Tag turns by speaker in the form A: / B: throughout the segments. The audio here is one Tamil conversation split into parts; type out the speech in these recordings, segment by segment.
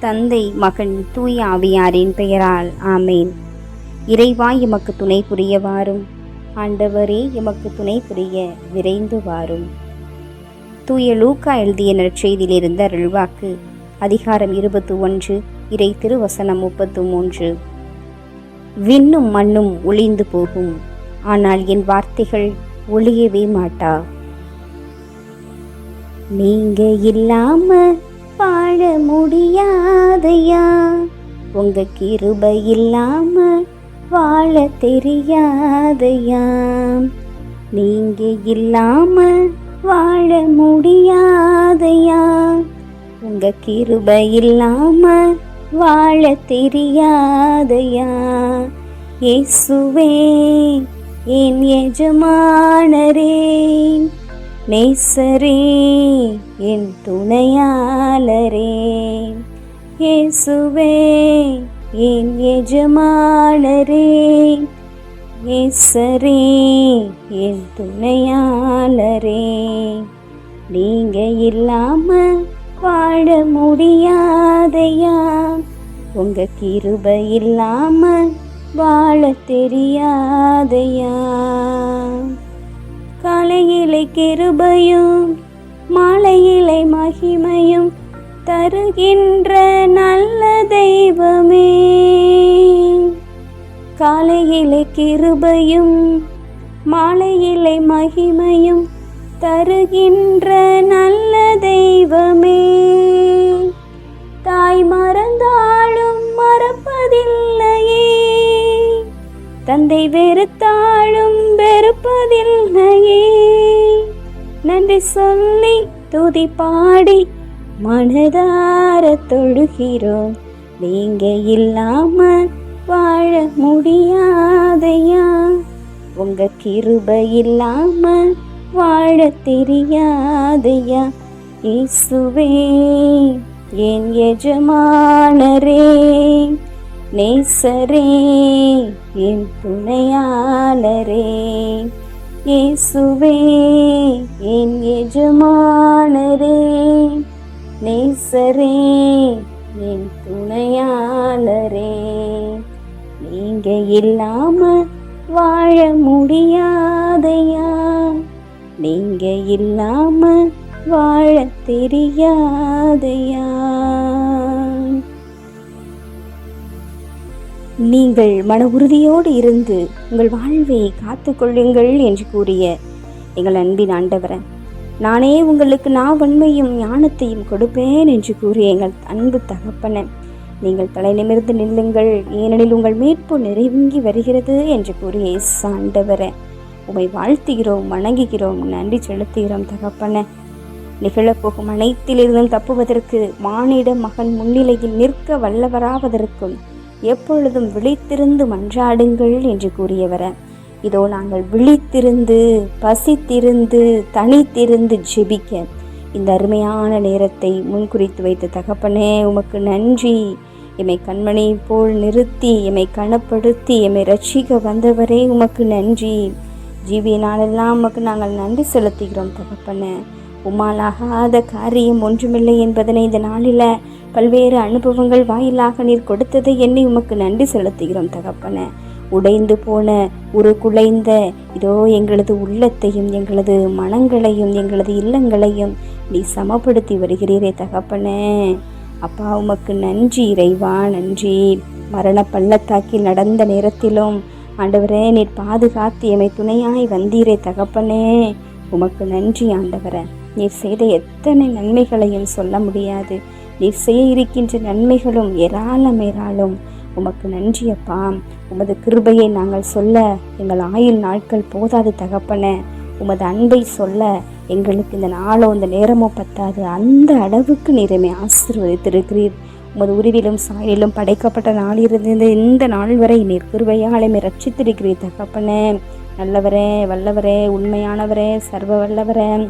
A: தந்தை மகன் தூய ஆவியாரின் பெயரால். ஆமேன். இறைவா எமக்கு துணை புரிய வாரும். ஆண்டவரே எமக்கு துணை புரிய விரைந்து வாரும். தூய லூக்கா எழுதிய நற்செய்தியிலிருந்து அருள்வாக்கு. அதிகாரம் இருபத்தி ஒன்று இறை திருவசனம் முப்பத்து மூன்று விண்ணும் மண்ணும் ஒளிந்து போகும். ஆனால் என் வார்த்தைகள் ஒளியவே மாட்டா. நீங்க இல்லாம வாழ முடியாதையா? உங்க கிருபை இல்லாம வாழ தெரியாதையா? நீங்க இல்லாம வாழ முடியாதையா? உங்க கிருபை இல்லாம வாழ தெரியாதையா? இயேசுவே என் எஜமானரே நேசரே என் துணையாளரே. இயேசுவே என் எஜமானரே. நேசரே என் துணையாளரே. நீங்க இல்லாம வாழ முடியாதையா? உங்க கிருப இல்லாம வாழ தெரியாதையா? காலையிலை கிருபையும் மாலையிலை மகிமையும் தருகின்ற நல்ல தெய்வமே. காலையிலை கிருபையும் மாலையிலை மகிமையும் தருகின்ற நல்ல தெய்வமே. தாய் மறந்தாலும் மறப்பதில்லையே. தந்தை வெறுத்தாலும் வெறு நன்றி சொல்லி துதி பாடி மனதார தொழுகிறோம். நீங்க இல்லாம வாழ முடியாதையா? உங்க கிருப இல்லாம வாழ தெரியாதையா? இசுவே என் எஜமானரே நேசரே என் துணையாளரே. இயேசுவே என் எஜமானரே நேசரே என் துணையாளரே. நீங்க இல்லாம வாழ முடியாதையா? நீங்க இல்லாம வாழ தெரியாதையா? நீங்கள் மன உறுதியோடு இருந்து உங்கள் வாழ்வை காத்துக்கொள்ளுங்கள் என்று கூறிய எங்கள் அன்பின் ஆண்டவரன் நானே உங்களுக்கு நான் வன்மையும் ஞானத்தையும் கொடுப்பேன் என்று கூறிய எங்கள் அன்பு தகப்பனன் நீங்கள் தலை நிமிர்ந்து நில்லுங்கள் ஏனெனில் உங்கள் மீட்பு நிறைவுங்கி வருகிறது என்று கூறிய இயேசு ஆண்டவரே உமை வாழ்த்துகிறோம் வணங்குகிறோம் நன்றி செலுத்துகிறோம் தகப்பன. நிகழப்போகும் அனைத்திலிருந்தும் தப்புவதற்கு மானிட மகன் முன்னிலையில் நிற்க வல்லவராவதற்கும் எப்பொழுதும் விழித்திருந்து மன்றாடுங்கள் என்று கூறியவர இதோ நாங்கள் விழித்திருந்து பசித்திருந்து தனித்திருந்து ஜெபிக்க இந்த அருமையான நேரத்தை முன்குறித்து வைத்த தகப்பனே உமக்கு நன்றி. எம்மை கண்மணி போல் நிறுத்தி எம்மை கனப்படுத்தி எம்மை ரட்சிக்க வந்தவரே உமக்கு நன்றி. ஜீவியினாலெல்லாம் உமக்கு நாங்கள் நன்றி செலுத்துகிறோம் தகப்பன. உமாலாகாத காரியம் ஒன்றுமில்லை என்பதனை இந்த நாளில் பல்வேறு அனுபவங்கள் வாயிலாக நீர் கொடுத்ததை என்னை உமக்கு நன்றி செலுத்துகிறோம் தகப்பன. உடைந்து போன ஒரு குலைந்த இதோ எங்களது உள்ளத்தையும் எங்களது மனங்களையும் எங்களது இல்லங்களையும் நீ சமப்படுத்தி வருகிறீரே தகப்பனே. அப்பா உமக்கு நன்றி இறைவா நன்றி. மரண பள்ளத்தாக்கில் நடந்த நேரத்திலும் ஆண்டவரே நீர் பாதுகாத்து எமை துணையாய் வந்தீரே தகப்பனே. உமக்கு நன்றி ஆண்டவரே. நீர் செய்த எத்தனை நன்மைகளையும் சொல்ல முடியாது. நீர் செய்ய இருக்கின்ற நன்மைகளும் ஏராளம் ஏராளம் உமக்கு நன்றியப்பா உமது கிருபையை நாங்கள் சொல்ல எங்கள் ஆயுள் நாட்கள் போதாது தகப்பன. உமது அன்பை சொல்ல எங்களுக்கு இந்த நாளோ இந்த நேரமோ பத்தாது. அந்த அளவுக்கு நீரமை ஆசீர்வதித்திருக்கிறீர். உமது உருவிலும் சாயலிலும் படைக்கப்பட்ட நாளிலிருந்து இந்த நாள் வரை நீர் கிருபையாலுமே ரட்சித்திருக்கிறீர் தகப்பன. நல்லவரே வல்லவரே உண்மையானவரே சர்வ வல்லவரே.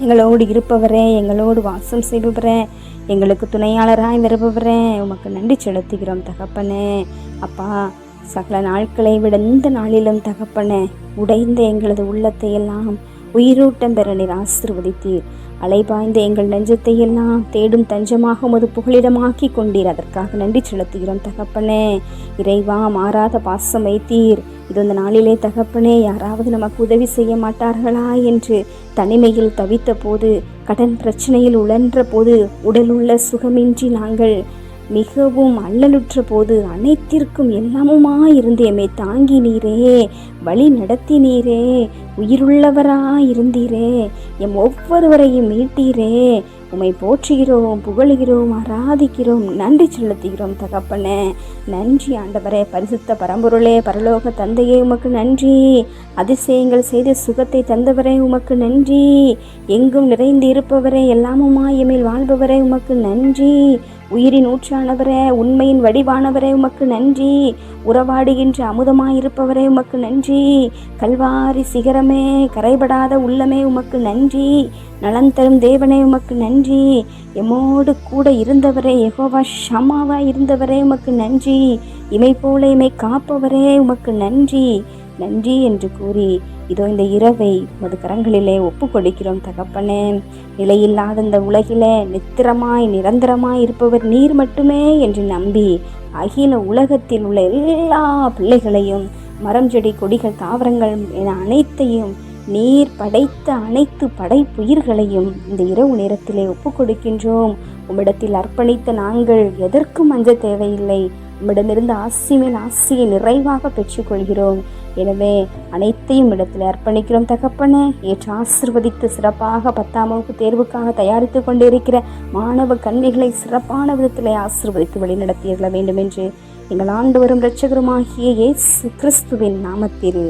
A: எங்களோடு இருப்பவரே எங்களோடு வாசம் செய்பவரே எங்களுக்கு துணையாளராய் வருபவரே உமக்கு நன்றி செலுத்துகிறோம் தகப்பனே. அப்பா சகல நாட்களை விட இந்த நாளிலும் தகப்பனே உடைந்த எங்களது உள்ளத்தை எல்லாம் உயிரூட்டம் பெற நீர் ஆசிர்வதித்தீர். அலைபாய்ந்த எங்கள் நெஞ்சத்தை எல்லாம் தேடும் தஞ்சமாக உமது புகலிடமாக்கி கொண்டீர். அதற்காக நன்றி செலுத்துகிறோம் தகப்பனே. இறைவா மாறாத பாசம் வைத்தீர். இது இந்த நாளிலே தகப்பனே யாராவது நமக்கு உதவி செய்ய மாட்டார்களா என்று தனிமையில் தவித்த போது கடன் பிரச்சனையில் உழன்ற போது உடலுள்ள சுகமின்றி நாங்கள் மிகவும் அல்லலுற்ற போது அனைத்திற்கும் எல்லாமுமா இருந்து எம்மை தாங்கினீரே வழி நடத்தினீரே உயிருள்ளவரா இருந்தீரே எம் ஒவ்வொருவரையும் மீட்டீரே உம்மை போற்றுகிறோம் புகழுகிறோம் ஆராதிக்கிறோம் நன்றி செலுத்துகிறோம் தகப்பனே. நன்றி ஆண்டவரே பரிசுத்த பரம்பொருளே பரலோக தந்தையே உமக்கு நன்றி. அதிசயங்கள் செய்த சுகத்தை தந்தவரே உமக்கு நன்றி. எங்கும் நிறைந்து இருப்பவரே எல்லாமுமா எமில் வாழ்பவரே உமக்கு நன்றி. உயிரின் ஊற்றானவரே உண்மையின் வடிவானவரே உமக்கு நன்றி. உறவாடுகின்ற அமுதமாயிருப்பவரே உமக்கு நன்றி. கல்வாரி சிகரமே கரைபடாத உள்ளமே உமக்கு நன்றி. நலன் தரும் தேவனே உமக்கு நன்றி. எம்மோடு கூட இருந்தவரே எகோவா ஷமாவா இருந்தவரே உமக்கு நன்றி. இமை போல இமை காப்பவரே உமக்கு நன்றி. நன்றி என்று கூறி இதோ இந்த இரவை உமது கரங்களிலே ஒப்பு கொடுக்கிறோம் தகப்பனே. நிலையில்லாத இந்த உலகிலே நித்திரமாய் நிரந்தரமாய் இருப்பவர் நீர் மட்டுமே என்று நம்பி அகில உலகத்தில் உள்ள எல்லா பிள்ளைகளையும் மரம் செடி கொடிகள் தாவரங்கள் என அனைத்தையும் நீர் படைத்த அனைத்து படைப்புயிர்களையும் இந்த இரவு நேரத்திலே ஒப்பு கொடுக்கின்றோம் உம்மிடத்தில் அர்ப்பணித்த நாங்கள் எதற்கும் அஞ்ச தேவையில்லை. உம்மிடமிருந்து ஆசி மேல் ஆசியை நிறைவாக பெற்றுக்கொள்கிறோம். எனவே அனைத்தையும் இடத்தில் அர்ப்பணிக்கிறோம் தகப்பனே. ஏற்று ஆசிர்வதித்து சிறப்பாக பத்தாம் வகுப்பு தேர்வுக்காக தயாரித்து கொண்டிருக்கிற மாணவ கன்னிகளை சிறப்பான விதத்தில் ஆசிர்வதித்து வழிநடத்தியிட வேண்டும் என்று எங்கள் ஆண்டு வரும் இரட்சகருமாகிய இயேசு கிறிஸ்துவின் நாமத்தில்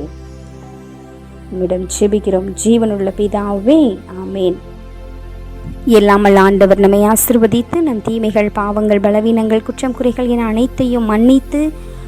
A: நம்மிடம் ஜெபிக்கிறோம். ஜீவனுள்ள பிதாவே ஆமேன். எல்லாமல் ஆண்டவர் நம்மை ஆசிர்வதித்து நம் தீமைகள் பாவங்கள் பலவீனங்கள் குற்றம் குறைகள் என அனைத்தையும் மன்னித்து